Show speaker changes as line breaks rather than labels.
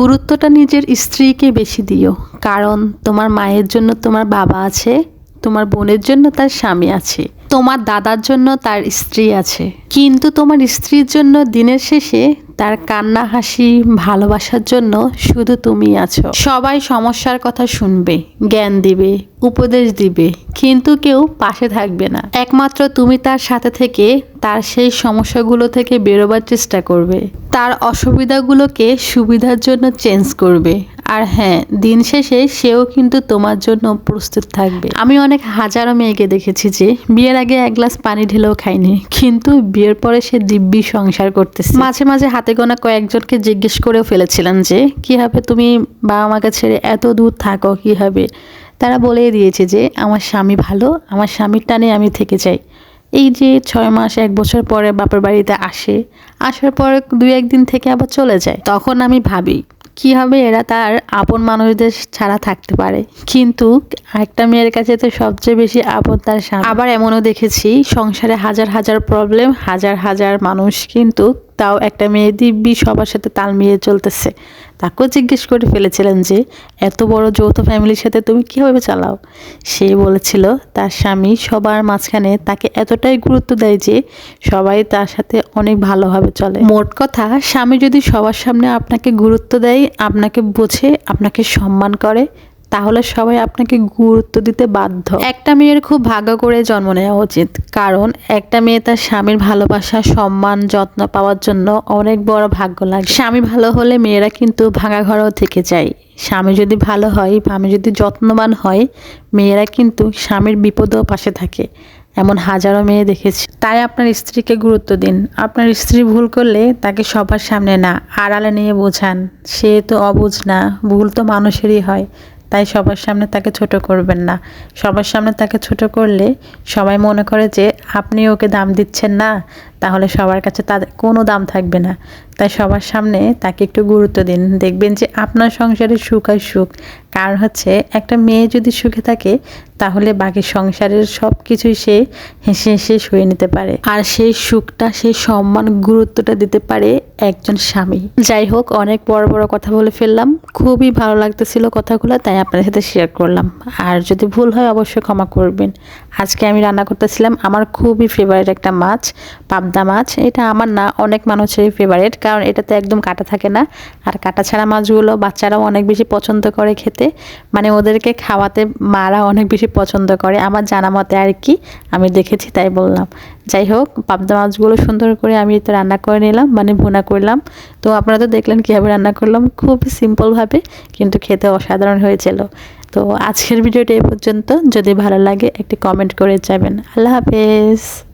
গুরুত্বটা নিজের স্ত্রীকে বেশি দিও। কারণ তোমার মায়ের জন্য তোমার বাবা আছে, তোমার বোনের জন্য তার স্বামী আছে, তোমার দাদার জন্য তার স্ত্রী আছে। কিন্তু তোমার স্ত্রীর জন্য দিনের শেষে তার কান্না, হাসি, ভালোবাসার জন্য শুধু তুমি আছো। সবাই সমস্যার কথা শুনবে, জ্ঞান দিবে, উপদেশ দিবে, কিন্তু কেউ পাশে থাকবে না। একমাত্র তুমি তার সাথে থেকে তার সেই সমস্যাগুলো থেকে বেরোবার চেষ্টা করবে। তার অসুবিধাগুলোকে সুবিধার জন্য চেঞ্জ করবে। আর হ্যাঁ দিন শেষে সেও কিন্তু তোমার জন্য প্রস্তুত থাকবে। আমি অনেক হাজারো মেয়েকে দেখেছি যে বিয়ের আগে এক গ্লাস পানি ঢেলেও খায়নি, কিন্তু বিয়ের পরে সে দিব্যি সংসার করতেছে। মাঝে মাঝে হাতে গোনা কয়েকজনকে জিজ্ঞেস করেও ফেলেছিলাম যে কীভাবে তুমি বাবা মাকে ছেড়ে এত দূর থাকো কীভাবে তারা বলেই দিয়েছে যে, আমার স্বামী ভালো, আমার স্বামীর টানে আমি থেকে যাই এই যে ছয় মাস, এক বছর পরে বাপের বাড়িতে আসে, আসার পর দুই একদিন থেকে আবার চলে যায়। তখন আমি ভাবি কীভাবে এরা তার আপন মানুষদের ছাড়া থাকতে পারে। কিন্তু একটা মেয়ের কাছে তো সবচেয়ে বেশি আপন তার স্বামী। আবার এমনও দেখেছি, সংসারে হাজার হাজার প্রবলেম হাজার হাজার মানুষ কিন্তু তাও একটা মেয়ে দিব্যি সবার সাথে তাল মিলিয়ে চলতেছে। তাকেও জিজ্ঞেস করে ফেলেছিলেন যে, এত বড় যৌথ ফ্যামিলির সাথে তুমি কীভাবে চালাও? সে বলেছিল, তার স্বামী সবার মাঝখানে তাকে এতটাই গুরুত্ব দেয় যে, সবাই তার সাথে অনেক ভালোভাবে চলে। মোট কথা, স্বামী যদি সবার সামনে আপনাকে গুরুত্ব দেয়, আপনাকে বোঝে, আপনাকে সম্মান করে তাহলে সবাই আপনাকে গুরুত্ব দিতে বাধ্য। একটা মেয়ের খুব ভাগ্য করে জন্ম নেওয়া উচিত। কারণ একটা মেয়ে তার স্বামীর ভালোবাসা, সম্মান, যত্ন পাওয়ার জন্য অনেক বড় ভাগ্য লাগে। স্বামী ভালো হলে মেয়েরা কিন্তু ভাঙা ঘরেও থেকে যায়। স্বামী যদি ভালো হয়, স্বামী যদি যত্নবান হয়, মেয়েরা কিন্তু স্বামীর বিপদেও পাশে থাকে। এমন হাজারো মেয়ে দেখেছি। তাই আপনার স্ত্রীকে গুরুত্ব দিন। আপনার স্ত্রী ভুল করলে তাকে সবার সামনে না, আড়ালে নিয়ে বোঝান। সে তো অবুঝ না, ভুল তো মানুষেরই হয়। তাই সবার সামনে তাকে ছোট করবেন না। সবার সামনে তাকে ছোট করলে সবাই মনে করে যে আপনি ওকে দাম দিচ্ছেন না। তাহলে সবার কাছে তাদের কোনো দাম থাকবে না। তাই সবার সামনে তাকে একটু গুরুত্ব দিন। দেখবেন যে আপনার সংসারে সুখ আর সুখ। কারণ হচ্ছে একটা মেয়ে যদি সুখে থাকে, তাহলে বাকি সংসারের সব কিছুই সে হেসে হেসে শুয়ে নিতে পারে। আর সেই সুখটা সেই সম্মান, গুরুত্বটা দিতে পারে একজন স্বামী। যাই হোক, অনেক বড় বড় কথা বলে ফেললাম। খুবই ভালো লাগতেছিল কথাগুলো, তাই আপনার সাথে শেয়ার করলাম। আর যদি ভুল হয়, অবশ্যই ক্ষমা করবেন। আজকে আমি রান্না করতেছিলাম আমার খুবই ফেভারিট একটা মাছ পাবদা মাছ, এটা আমার না, অনেক মানুষেরই ফেভারিট কারণ এটাতে একদম কাটা থাকে না। আর কাটা ছাড়া মাছগুলো বাচ্চারাও অনেক বেশি পছন্দ করে খেতে। মানে ওদেরকে খাওয়াতে মারা অনেক বেশি পছন্দ করে। আমার জানা মতে আর কি, আমি দেখেছি তাই বললাম। যাই হোক, পাবদা মাছগুলো সুন্দর করে আমি তো রান্না করে নিলাম মানে ভুনা করলাম। তো আপনারা তো দেখলেন কীভাবে রান্না করলাম, খুব সিম্পলভাবে কিন্তু খেতে অসাধারণ হয়েছিল। তো আজকের ভিডিওটা এ পর্যন্ত। যদি ভালো লাগে, একটি কমেন্ট করে যাবেন। আল্লাহ হাফেজ।